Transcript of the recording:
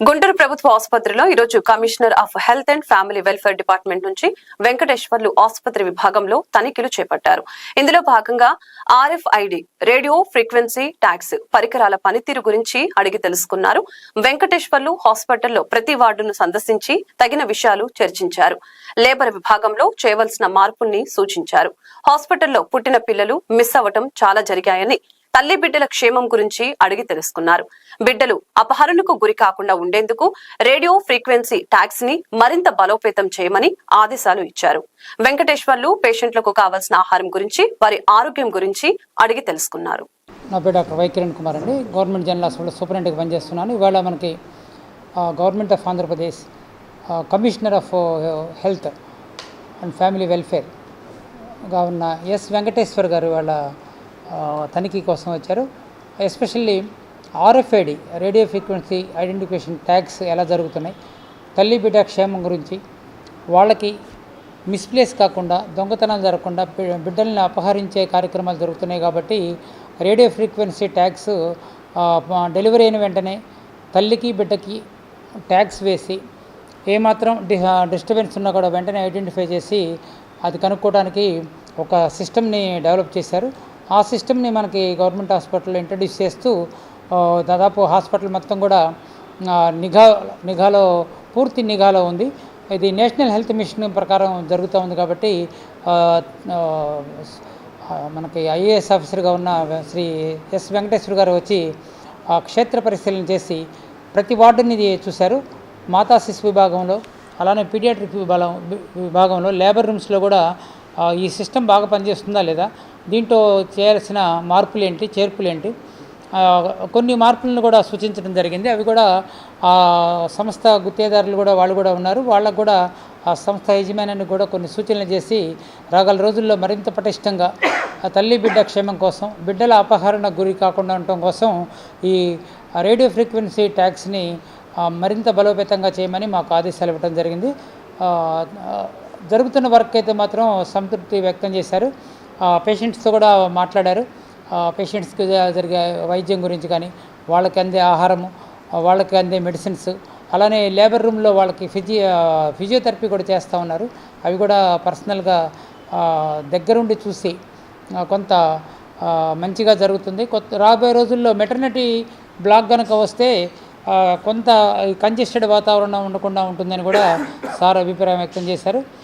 గుంటూరు ప్రభుత్వ ఆసుపత్రిలో ఈరోజు commissioner of health and family welfare department నుంచి వెంకటేశ్వర్లు ఆసుపత్రి విభాగంలో తనిఖీలు చేపట్టారు. ఇందులో భాగంగా ఆర్ఎఫ్ఐడి రేడియో ఫ్రీక్వెన్సీ ట్యాక్స్ పరికరాల పనితీరు గురించి అడిగి తెలుసుకున్నారు. వెంకటేశ్వర్లు హాస్పిటల్లో ప్రతి వార్డును సందర్శించి తగిన విషయాలు చర్చించారు. లేబర్ విభాగంలో చేయవలసిన మార్పుల్ని సూచించారు. హాస్పిటల్లో పుట్టిన పిల్లలు మిస్ అవ్వటం చాలా జరిగాయని తల్లి బిడ్డల క్షేమం గురించి అడిగి తెలుసుకున్నారు. బిడ్డలు అపహరణకు గురి కాకుండా ఉండేందుకు రేడియో ఫ్రీక్వెన్సీ ట్యాక్స్ని మరింత బలోపేతం చేయమని ఆదేశాలు ఇచ్చారు. వెంకటేశ్వర్లు పేషెంట్లకు కావాల్సిన ఆహారం గురించి వారి ఆరోగ్యం గురించి అడిగి తెలుసుకున్నారు. నా పేరు డాక్టర్ వై కిరణ్ కుమార్ అండి. గవర్నమెంట్ జనరల్ హాస్పిటల్ సూపరింటెండెంట్గా పనిచేస్తున్నాను. ఇవాళ మనకి government of Andhra Pradesh commissioner of health and family వెల్ఫేర్గా ఉన్న ఎస్ వెంకటేశ్వర్ గారు వాళ్ళ తనిఖీ కోసం వచ్చారు. Especially RFID radio frequency identification tags ఎలా జరుగుతున్నాయి తల్లి బిడ్డ క్షేమం గురించి వాళ్ళకి మిస్ప్లేస్ కాకుండా దొంగతనాలు జరగకుండా బిడ్డల్ని అపహరించే కార్యక్రమాలు జరుగుతున్నాయి కాబట్టి రేడియో ఫ్రీక్వెన్సీ ట్యాగ్స్ డెలివరీ అయిన వెంటనే తల్లికి బిడ్డకి ట్యాగ్స్ వేసి ఏమాత్రం డి డిస్టర్బెన్స్ ఉన్నా కూడా వెంటనే ఐడెంటిఫై చేసి అది కనుక్కోవడానికి ఒక సిస్టమ్ని డెవలప్ చేశారు. ఆ సిస్టమ్ని మనకి గవర్నమెంట్ హాస్పిటల్లో ఇంట్రడ్యూస్ చేస్తూ దాదాపు హాస్పిటల్ మొత్తం కూడా నిఘా నిఘాలో పూర్తి నిఘాలో ఉంది. ఇది నేషనల్ హెల్త్ మిషన్ ప్రకారం జరుగుతూ ఉంది కాబట్టి మనకి ఐఏఎస్ ఆఫీసర్గా ఉన్న శ్రీ ఎస్ వెంకటేశ్వర గారు వచ్చి ఆ క్షేత్ర పరిశీలన చేసి ప్రతి వార్డుని చూశారు. మాతా శిశు విభాగంలో అలానే పీడియాట్రిక్ విభాగం విభాగంలో లేబర్ రూమ్స్లో కూడా ఈ సిస్టమ్ బాగా పనిచేస్తుందా లేదా? దీంట్లో చేయాల్సిన మార్పులు ఏంటి చేర్పులు ఏంటి కొన్ని మార్పులను కూడా సూచించడం జరిగింది. అవి కూడా ఆ సంస్థ గుత్తేదారులు కూడా వాళ్ళు కూడా ఉన్నారు. వాళ్ళకు కూడా ఆ సంస్థ యజమానానికి కూడా కొన్ని సూచనలు చేసి రాగల రోజుల్లో మరింత పటిష్టంగా తల్లి బిడ్డ క్షేమం కోసం బిడ్డల అపహరణ గురి కాకుండా ఉండటం కోసం ఈ రేడియో ఫ్రీక్వెన్సీ ట్యాక్స్ని మరింత బలోపేతంగా చేయమని మాకు ఆదేశాలు ఇవ్వడం జరిగింది. జరుగుతున్న వర్క్ అయితే మాత్రం సంతృప్తి వ్యక్తం చేశారు. పేషెంట్స్తో కూడా మాట్లాడారు. పేషెంట్స్కి జరిగే వైద్యం గురించి కానీ వాళ్ళకి అందే ఆహారము వాళ్ళకి అందే మెడిసిన్స్ అలానే లేబర్ రూమ్లో వాళ్ళకి ఫిజి ఫిజియోథెరపీ కూడా చేస్తూ ఉన్నారు. అవి కూడా పర్సనల్గా దగ్గరుండి చూసి కొంత మంచిగా జరుగుతుంది. కొత్త రాబోయే రోజుల్లో మెటర్నిటీ బ్లాక్ కనుక వస్తే కొంత కంజెస్టెడ్ వాతావరణం ఉండకుండా ఉంటుందని కూడా సార్ అభిప్రాయం వ్యక్తం చేశారు.